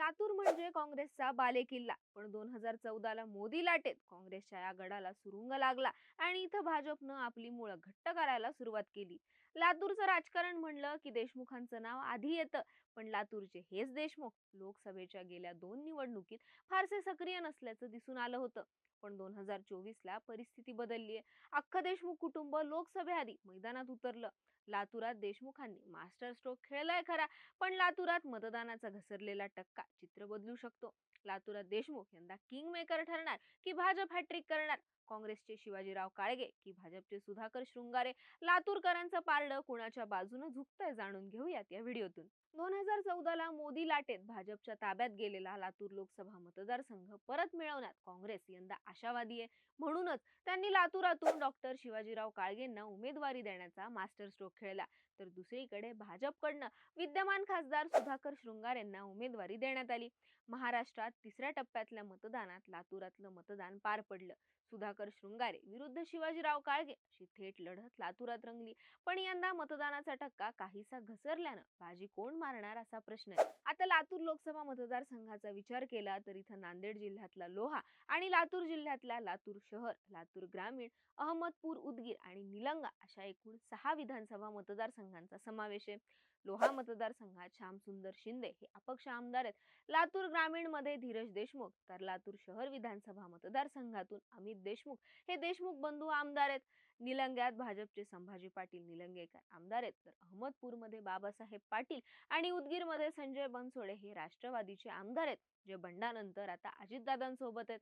लातूर म्हणजे काँग्रेसचा बालेकिल्ला. पण दोन हजार चौदाला मोदी लाटेत. काँग्रेसच्या या गडाला सुरुंग लागला आणि इथं भाजपनं आपली मुळं घट्ट करायला सुरुवात केली. लातूरचं राजकारण म्हणलं की देशमुखांचं नाव आधी येतं. पण लातूरचे हेच देशमुख लोकसभेच्या गेल्या दोन निवडणुकीत फारसे सक्रिय नसल्याचं दिसून आलं होतं. पण दोन हजार चोवीसला परिस्थिती बदलली आहे. अख्खं देशमुख कुटुंब लोकसभेआधी मैदानात उतरलं. लातुरात देशमुखांनी मास्टर स्ट्रोक खेळलाय खरा पण लातुरात मतदानाचा घसरलेला टक्का चित्र बदलू शकतो. लातुरात देशमुख यंदा किंग मेकर ठरणार की भाजप हॅट्रिक करणार? काँग्रेसचे शिवाजीराव काळगे की भाजपचे सुधाकर शृंगारे लातूरकरांचं पारडं कुणाच्या बाजूनं झुकतंय जाणून घेऊयात या व्हिडिओतून. दोन हजार चौदाला मोदी लाटेत भाजपच्या ताब्यात गेलेला लातूर लोकसभा मतदारसंघ परत मिळवण्यात काँग्रेस यंदा आशावादी आहे. म्हणूनच त्यांनी लातूरातून डॉक्टर शिवाजीराव काळगेंना उमेदवारी देण्याचा मास्टर स्ट्रोक खेळला. तर दुसरीकडे भाजपकडनं विद्यमान खासदार सुधाकर शृंगार यांना उमेदवारी देण्यात आली. महाराष्ट्रात तिसऱ्या टप्प्यातल्या मतदानात लातूरातलं मतदान पार पडलं. सुधाकर शृंगारे विरुद्ध शिवाजीराव काळगे अशी थेट लढत लातूरात रंगली. पण यंदा मतदानाचा टक्का काहीसा घसरल्यानं बाजी कोण मारणार असा प्रश्न आहे. आता लातूर लोकसभा मतदारसंघाचा विचार केला तर इथं नांदेड जिल्ह्यातला लोहा आणि लातूर जिल्ह्यातल्या लातूर शहर लातूर ग्रामीण अहमदपूर उदगीर आणि निलंगा अशा एकूण सहा विधानसभा मतदारसंघांचा समावेश आहे. लोहा मतदारसंघात श्यामसुंदर शिंदे हे अपक्ष आमदार आहेत. लातूर ग्रामीणमध्ये धीरज देशमुख तर लातूर शहर विधानसभा मतदारसंघातून अमित देशमुख हे देशमुख बंधू आमदार आहेत. निलंग्यात भाजपचे संभाजी पाटील निलंगेकर आमदार आहेत. तर अहमदपूरमध्ये बाबासाहेब पाटील आणि उदगीरमध्ये संजय बनसोडे हे राष्ट्रवादीचे आमदार आहेत. जे बंडानंतर आता अजितदादांसोबत आहेत.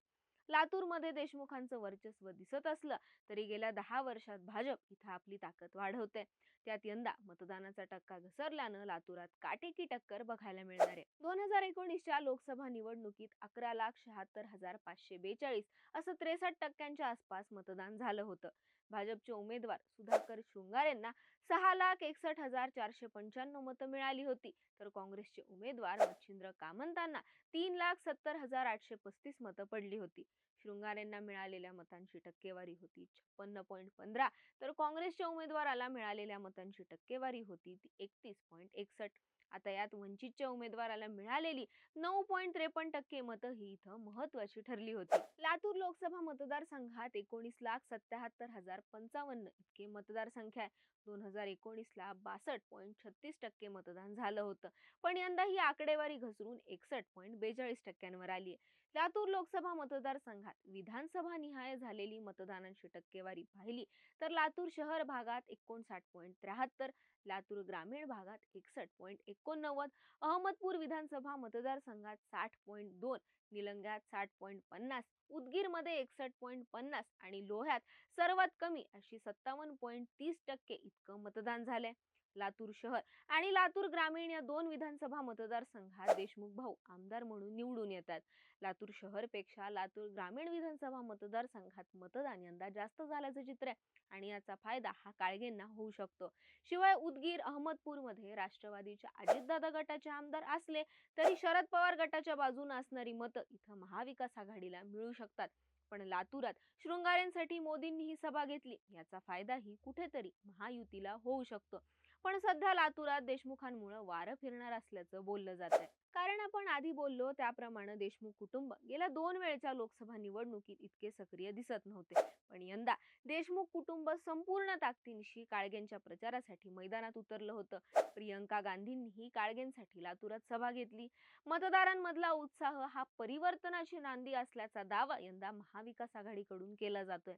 लातूरमध्ये देशमुखांचं वर्चस्व दिसत असलं तरी गेल्या दहा वर्षात भाजप इथं आपली ताकद वाढवते त्यात यंदा मतदानाचा टक्का घसरल्यानं लातूरात काटेकी टक्कर बघायला मिळणार आहे. दोन हजार एकोणीसच्या लोकसभा निवडणुकीत अकरा लाख शहात्तर हजार पाचशे बेचाळीस असं त्रेसष्ट टक्क्यांच्या आसपास मतदान झालं होतं. भाजपचे उमेदवार सुधाकर शृंगार यांना सहा लाख एकसष्ट हजार चारशे पंच्याण्णव मतं मिळाली होती. तर काँग्रेसचे उमेदवार मच्छिंद्र कामंतांना तीन लाख सत्तर हजार आठशे पस्तीस मतं पडली होती. शृंगारेंना मिळालेल्या मतांची टक्केवारी होती. छप्पन्न पॉईंट पंधरा तर काँग्रेसच्या उमेदवाराला मिळालेल्या मतांची टक्केवारी होती. ती एकतीस पॉईंट एकसष्ट. आता यात वंचितच्या उमेदवाराला मिळालेली नऊ पॉईंट त्रेपन्न टक्के मतं ही इथं महत्वाची ठरली होती. लातूर लोकसभा मतदारसंघात एकोणीस लाख सत्याहत्तर हजार पंचावन्न इतके मतदारसंख्या आहे. दोन हजार एकोणीसला बासष्ट पॉईंट छत्तीस टक्के मतदान झालं होतं. पण यंदा ही आकडेवारी घसरून एकसष्ट पॉईंट बेचाळीस टक्क्यांवर आली आहे. लातूर लोकसभा मतदारसंघात विधानसभा निहाय झालेली मतदानांची टक्केवारी पाहिली तर लातूर शहर भागात एकोणसाठ पॉईंट त्र्याहत्तर लातूर ग्रामीण भागात एकसष्ट पॉईंट एकोणनव्वद अहमदपूर विधानसभा मतदारसंघात साठ पॉईंट दोन निलंग्यात साठ पॉईंट पन्नास उदगीरमध्ये एकसष्ट पॉईंट पन्नास आणि लोह्यात सर्वात कमी अशी सत्तावन्न पॉईंट तीस टक्के इतकं मतदान झालंय. लातूर शहर आणि लातूर ग्रामीण या दोन विधानसभा मतदारसंघात देशमुख भाऊ आमदार म्हणून निवडून येतात. लातूर शहरपेक्षा लातूर ग्रामीण विधानसभा मतदारसंघात मतदान यंदा जास्त झाल्याचं चित्र आहे आणि याचा फायदा हा काळगेंना होऊ शकतो. शिवाय उदगीर अहमदपूरमध्ये राष्ट्रवादीच्या अजितदादा गटाचे आमदार असले तरी शरद पवार गटाच्या बाजूने असणारी मतं इथं महाविकास आघाडीला मिळू शकतात. पण लातूरात शृंगारेंसाठी मोदींनी ही सभा घेतली याचा फायदाही कुठेतरी महायुतीला होऊ शकतो. पण सध्या लातूरात देशमुखांमुळे वारं फिरणार असल्याचं बोललं जात आहे कारण आपण आधी बोललो त्याप्रमाणे देशमुख कुटुंब गेल्या दोन वेळच्या लोकसभा निवडणुकीत इतके सक्रिय दिसत नव्हते. पण यंदा देशमुख कुटुंब संपूर्ण ताकदीनिशी काळगेंच्या प्रचारासाठी मैदानात उतरलं होतं. प्रियंका गांधींनीही काळगेंसाठी लातूरात सभा घेतली. मतदारांमधला उत्साह हा परिवर्तनाची नांदी असल्याचा दावा यंदा महाविकास आघाडीकडून केला जातोय.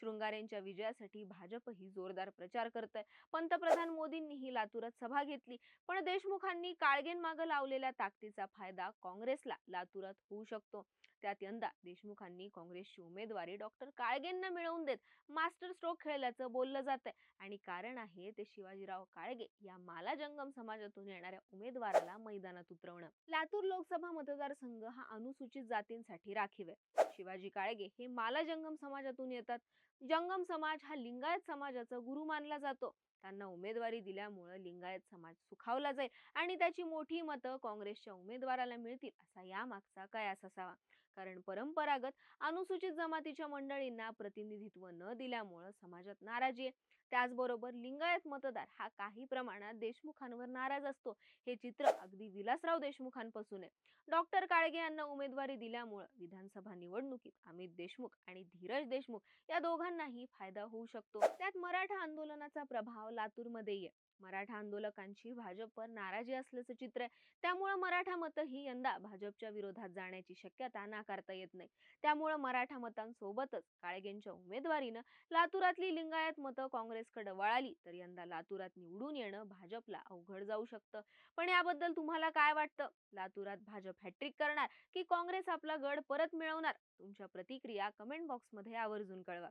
शृंगारेंच्या विजयासाठी भाजपही जोरदार प्रचार करत आहे पंतप्रधान मोदींनीही लातूरात सभा घेतली पण देशमुखांनी काळगेन काळगेंमागं लावलेल्या ताकदीचा फायदा काँग्रेसला लातूरात होऊ शकतो. त्यात यंदा देशमुखांनी काँग्रेसची उमेदवारी डॉक्टर काळगेंना मिळवून देत मास्टर स्ट्रोक खेळल्याचं बोललं जात आहे आणि कारण आहे ते शिवाजीराव काळगे या माला जंगम समाजातून येणाऱ्या उमेदवाराला मैदानात उतरवणं. लातूर लोकसभा मतदारसंघ हा अनुसूचित जातींसाठी राखीव आहे. शिवाजी काळगे हे माला जंगम समाजातून येतात. जंगम समाज हा लिंगायत समाजाचा गुरु मानला जातो. त्यांना उमेदवारी दिल्यामुळं लिंगायत समाज सुखावला जाईल आणि त्याची मोठी मतं काँग्रेसच्या उमेदवाराला मिळतील असा यामागचा कयास असावा कारण परंपरागत अनुसूचित जमातीच्या मंडळींना प्रतिनिधित्व न दिल्यामुळं समाजात नाराजी आहे. त्याचबरोबर लिंगायत मतदार हा काही प्रमाणात देशमुखांवर नाराज असतो. हे चित्र अगदी विलासराव देशमुखांपासून आहे. डॉक्टर काळगे यांना उमेदवारी दिल्यामुळं विधानसभा निवडणुकीत अमित देशमुख आणि धीरज देशमुख या दोघांनाही फायदा होऊ शकतो. त्यात मराठा आंदोलनाचा प्रभाव लातूरमध्येही आहे. मराठा आंदोलकांची भाजपवर नाराजी असल्याचं चित्र आहे. त्यामुळं मराठा मतं ही यंदा भाजपच्या विरोधात जाण्याची शक्यता नाकारता येत नाही. त्यामुळं मराठा मतांसोबतच काळगेंच्या उमेदवारीनं लातुरातली लिंगायत मतं काँग्रेसकडे वळाली तर यंदा लातुरात निवडून येणं भाजपला अवघड जाऊ शकतं. पण याबद्दल तुम्हाला काय वाटतं? लातुरात भाजप हॅट्रिक करणार की काँग्रेस आपला गड परत मिळवणार? तुमच्या प्रतिक्रिया कमेंट बॉक्समध्ये आवर्जून कळवा.